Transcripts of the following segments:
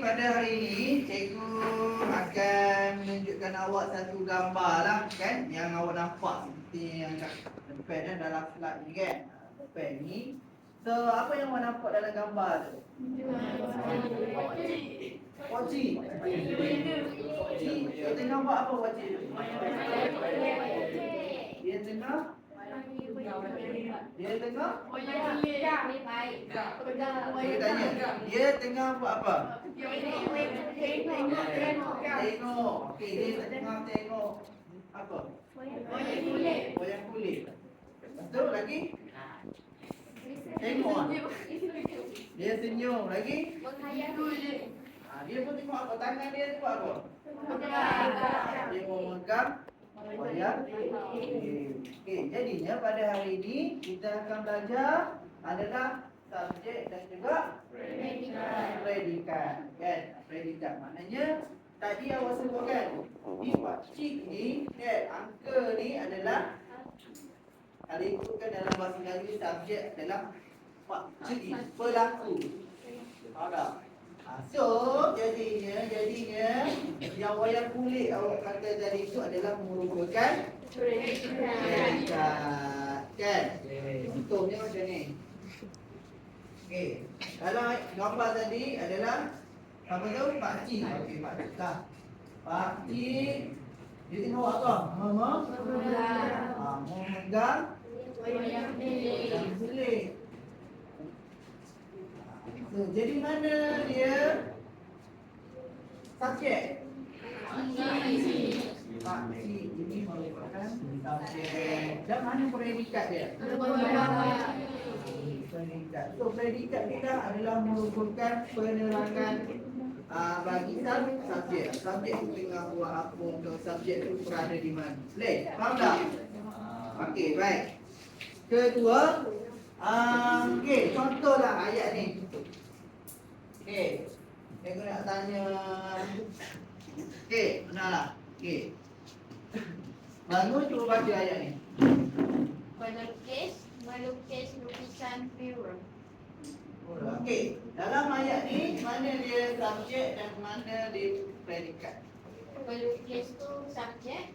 pada hari ini cikgu akan menunjukkan awak satu gambar lah kan yang awak nampak seperti yang kat depan eh, dalam slide ni kan. Depan ni. So apa yang awak nampak dalam gambar tu? Poci. Poci. Dia tengah buat apa poci tu? Dia tengah dia tengah Saya tanya, dia tengah buat apa? Tengok. Okey, dia tengah tengok apa? Wayang kulit. Betul lagi? Tengok. ah. Dia senyum lagi. Ha, dia pun tengok apa? Tangan dia tu buat apa? Dia memegang kulit. Okey, jadinya pada hari ini kita akan belajar adalah subjek dan juga predikat. Kan? Predikat maknanya tadi awak sebutkan di pakcik ni kan angka ni adalah kalau ikutkan dalam bahasa Melayu subjek adalah pakcik pelaku. Faham? Ha, so jadinya yang wayang kulit awak kata tadi itu adalah merupakan predikat. Kan? Contohnya macam ni. Okey. Kalau gambar tadi adalah apa tu? Pakcik. Okey, pakcik lah. Pakcik dia tengok apa? Mama. Ha, memegang dan kulit. So, jadi mana dia subjek? Merupakan predikat dia? predikat. So predikat kita adalah merupakan penerangan uh, bagi sub subjek. Subjek itu tengah buat apa untuk subjek itu berada di mana. Boleh? Faham tak? Okey, baik. Kedua, uh, okey, contohlah ayat ni. Okey. Saya nak tanya Okey, benarlah. Okey. Bangun cuba baca ayat ni. Melukis, melukis lukisan biru. Okey, dalam ayat ni mana dia subjek dan mana dia predikat? Melukis tu subjek,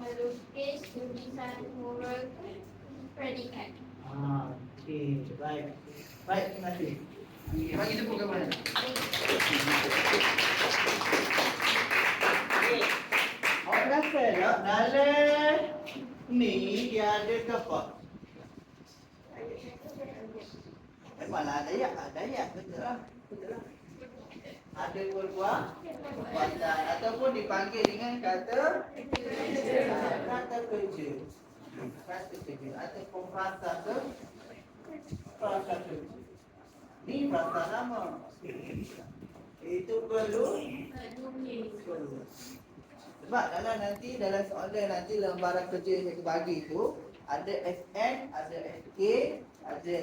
melukis lukisan mural tu predikat. Ah, okey, baik. Baik, terima kasih. Bagi tepuk ke mana? Tak dalam ni dia ada kapal? Eh, malah ada ya, ada ya, betul lah. Ada berbuah perbuatan ataupun dipanggil dengan kata kata kerja. Kata kerja ataupun frasa ke frasa kerja. Ni frasa nama. Itu perlu perlu. Sebab dalam nanti dalam soalan nanti lembaran kerja yang saya bagi tu ada FN, ada SK, ada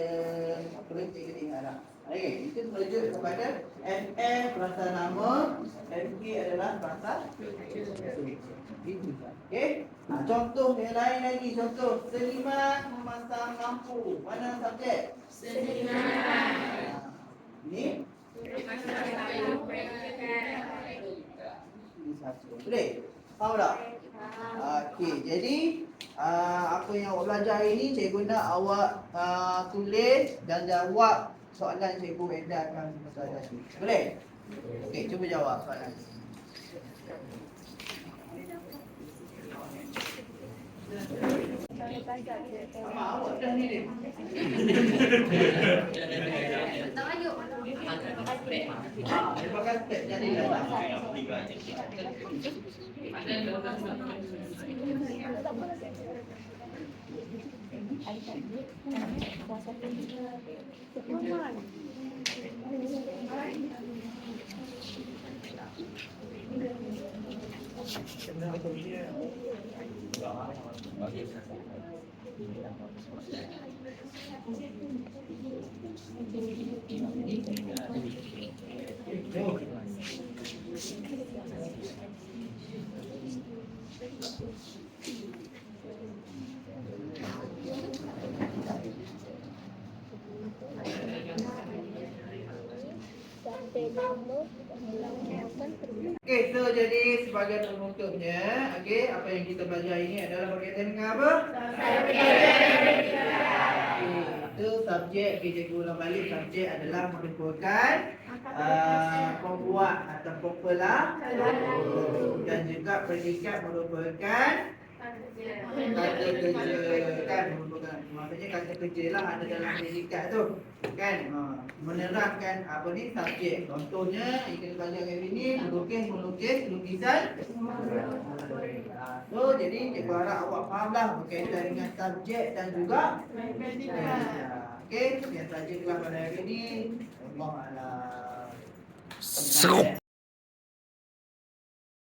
apa lagi cikgu ingat tak? Okey, itu merujuk kepada FN perasa nama, SK adalah perasa Okey. Ha, contoh yang lain lagi, contoh seniman memasang lampu. Mana subjek? Ha, Ni ini satu. Boleh? Faham tak? Okey, jadi uh, apa yang awak belajar hari ni cikgu nak awak uh, tulis dan jawab soalan cikgu edarkan pasal tadi. Boleh? Okey, cuba jawab soalan. Sama awak dah ni dia. Ah, dia pakai step jadi dah. Sampai nama Okey, so jadi sebagai penutupnya, okey, apa yang kita belajar ini adalah berkaitan dengan apa? Okey, itu subjek kita ulang balik subjek adalah merupakan uh, pembuat ataupun pelah dan juga predikat merupakan kata kerja kan maksudnya kata kerja lah ada dalam predikat tu kan menerangkan apa ni subjek contohnya yang kita belajar hari ni melukis melukis lukisan Ha, so jadi cikgu harap awak faham lah berkaitan dengan subjek dan juga predikat okey sekian saja kelas pada hari ni Allah Alam. Serup.